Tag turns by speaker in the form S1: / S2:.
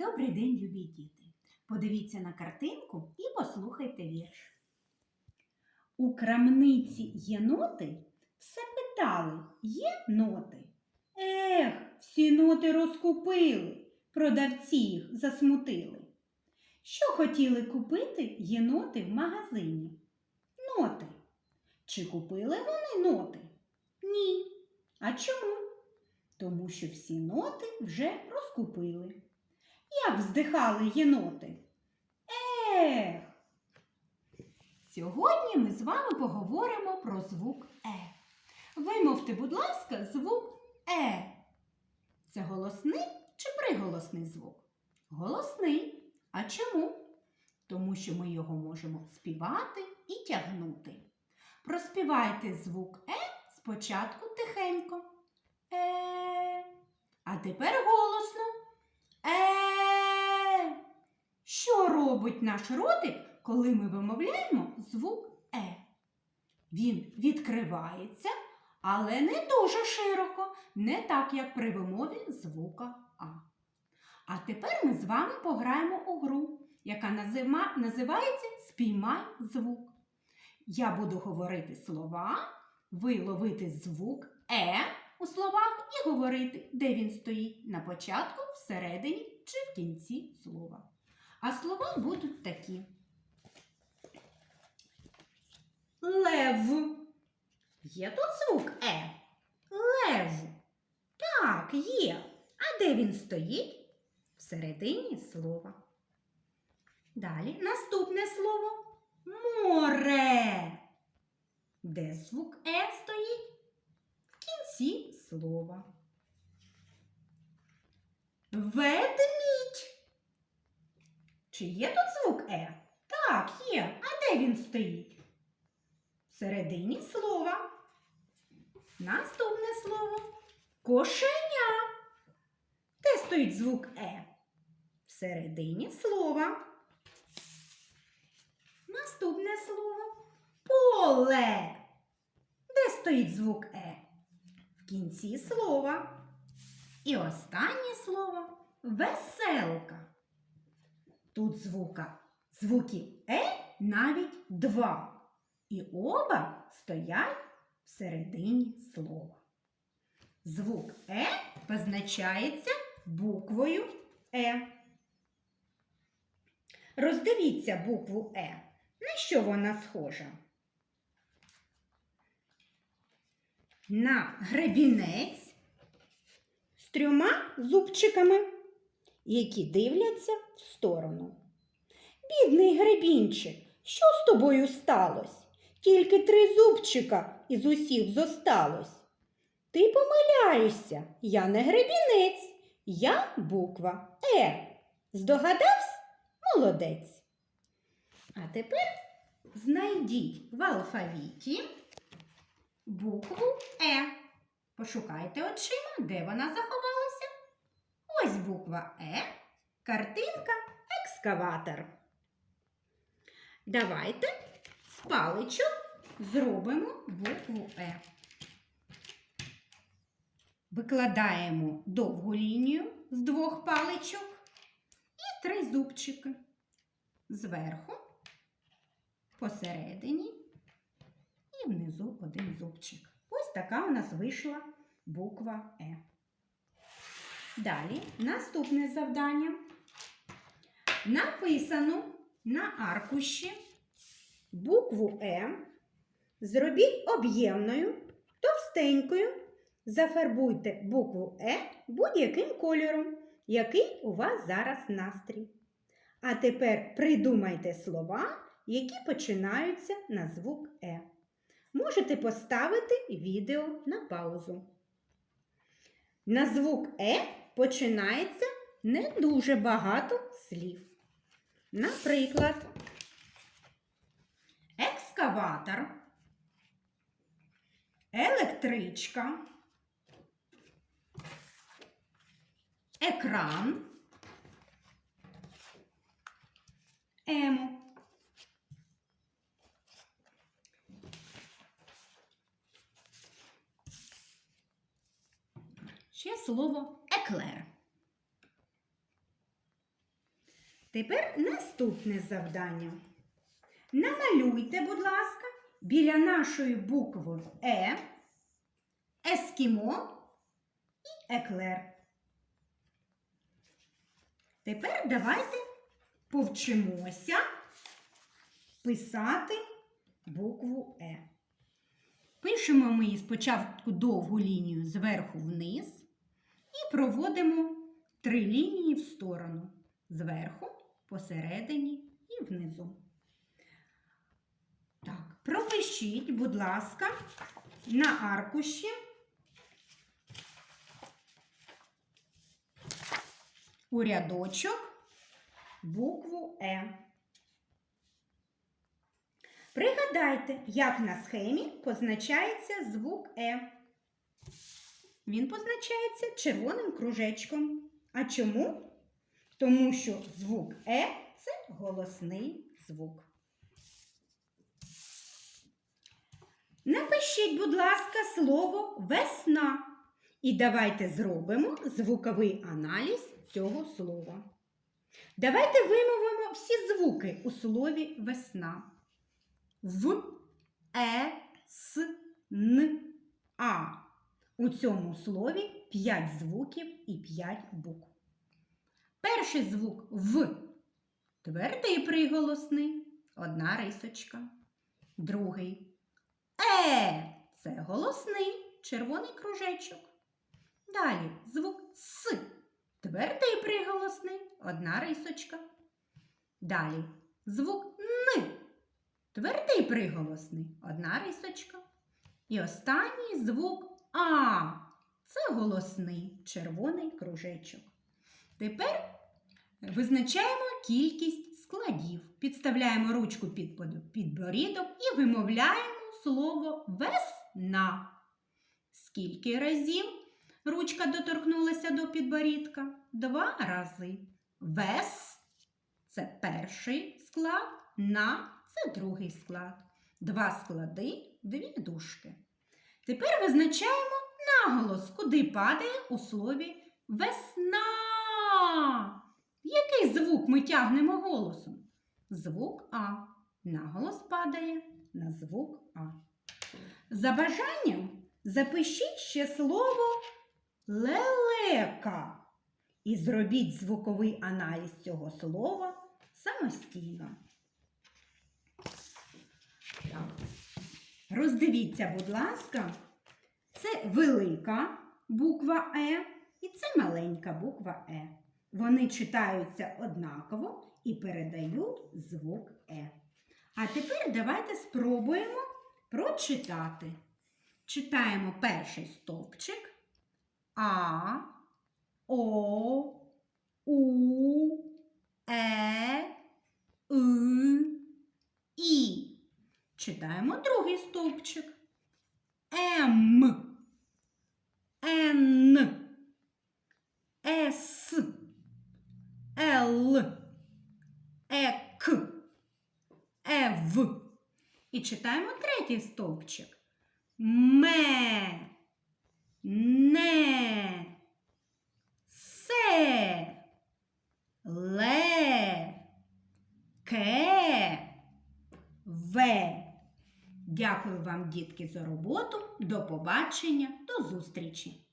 S1: Добрий день, любі діти! Подивіться на картинку і послухайте вірш. У крамниці єноти все питали, є ноти. Ех, всі ноти розкупили, продавці їх засмутили. Що хотіли купити єноти в магазині? Ноти. Чи купили вони ноти? Ні. А чому? Тому що всі ноти вже розкупили. Як вздихали єноти? Ех! Сьогодні ми з вами поговоримо про звук Е. Вимовте, будь ласка, звук Е. Це голосний чи приголосний звук? Голосний. А чому? Тому що ми його можемо співати і тягнути. Проспівайте звук Е спочатку тихенько. Е. А тепер голосно. Е. Що робить наш ротик, коли ми вимовляємо звук Е? Він відкривається, але не дуже широко, не так, як при вимові звука А. А тепер ми з вами пограємо у гру, яка називається Спіймай звук. Я буду говорити слова, ви ловити звук Е у словах і говорити, де він стоїть на початку, всередині чи в кінці слова. А слова будуть такі. Лев. Є тут звук Е. Лев. Так, є. А де він стоїть? Всередині слова. Далі наступне слово море. Де звук Е стоїть? В кінці слова. Ведмідь. Чи є тут звук Е? Так, є. А де він стоїть? Всередині слова. Наступне слово кошеня. Де стоїть звук Е? Всередині слова. Наступне слово поле. Де стоїть звук Е? В кінці слова. І останнє слово веселка. Тут звука, звуків Е навіть два. І оба стоять всередині слова. Звук Е позначається буквою Е. Роздивіться букву Е. На що вона схожа? На гребінець з трьома зубчиками, які дивляться в сторону. Бідний гребінчик, що з тобою сталося? Тільки три зубчика із усіх зосталось. Ти помиляєшся, я не гребінець, я буква Е. Здогадався? Молодець. А тепер знайдіть в алфавіті букву Е. Пошукайте очима, де вона заховалася. Ось буква Е, картинка екскаватор. Давайте з паличок зробимо букву Е. Викладаємо довгу лінію з двох паличок і три зубчики. Зверху, посередині і внизу один зубчик. Ось така у нас вийшла буква Е. Далі наступне завдання. Написано на аркуші букву Е. Зробіть об'ємною, товстенькою. Зафарбуйте букву Е будь-яким кольором, який у вас зараз настрій. А тепер придумайте слова, які починаються на звук Е. Можете поставити відео на паузу. На звук Е починається не дуже багато слів. Наприклад, екскаватор, електричка, екран, емо. Ще слово еклер. Тепер наступне завдання. Намалюйте, будь ласка, біля нашої букви Е, ескімо і еклер. Тепер давайте повчимося писати букву Е. Пишемо ми спочатку довгу лінію зверху вниз і проводимо три лінії в сторону. Зверху, посередині і внизу. Так, пропишіть, будь ласка, на аркуші у рядочок букву Е. Пригадайте, як на схемі позначається звук Е. Він позначається червоним кружечком. А чому? Тому що звук Е це голосний звук. Напишіть, будь ласка, слово весна. І давайте зробимо звуковий аналіз цього слова. Давайте вимовимо всі звуки у слові весна. В, Е, С, Н, А. У цьому слові 5 звуків і 5 букв. Перший звук В. Твердий приголосний. Одна рисочка. Другий. Е. Це голосний червоний кружечок. Далі звук С. Твердий приголосний. Одна рисочка. Далі звук Н. Твердий приголосний. Одна рисочка. І останній звук А. Це голосний червоний кружечок. Тепер визначаємо кількість складів. Підставляємо ручку під підборідок і вимовляємо слово весна. Скільки разів ручка доторкнулася до підборідка? Два рази. Вес це перший склад, на це другий склад. Два склади, дві дужки. Тепер визначаємо наголос, куди падає у слові весна. Який звук ми тягнемо голосом? Звук А. Наголос падає на звук А. За бажанням запишіть ще слово лелека і зробіть звуковий аналіз цього слова самостійно. Роздивіться, будь ласка, це велика буква Е і це маленька буква Е. Вони читаються однаково і передають звук Е. А тепер давайте спробуємо прочитати. Читаємо перший стовпчик А, О, У, Е, И, І. Читаємо другий стовпчик. М, Н, С, Л, Ек, Ев. І читаємо третій стовпчик. Ме, Вам, дітки, за роботу. До побачення, до зустрічі!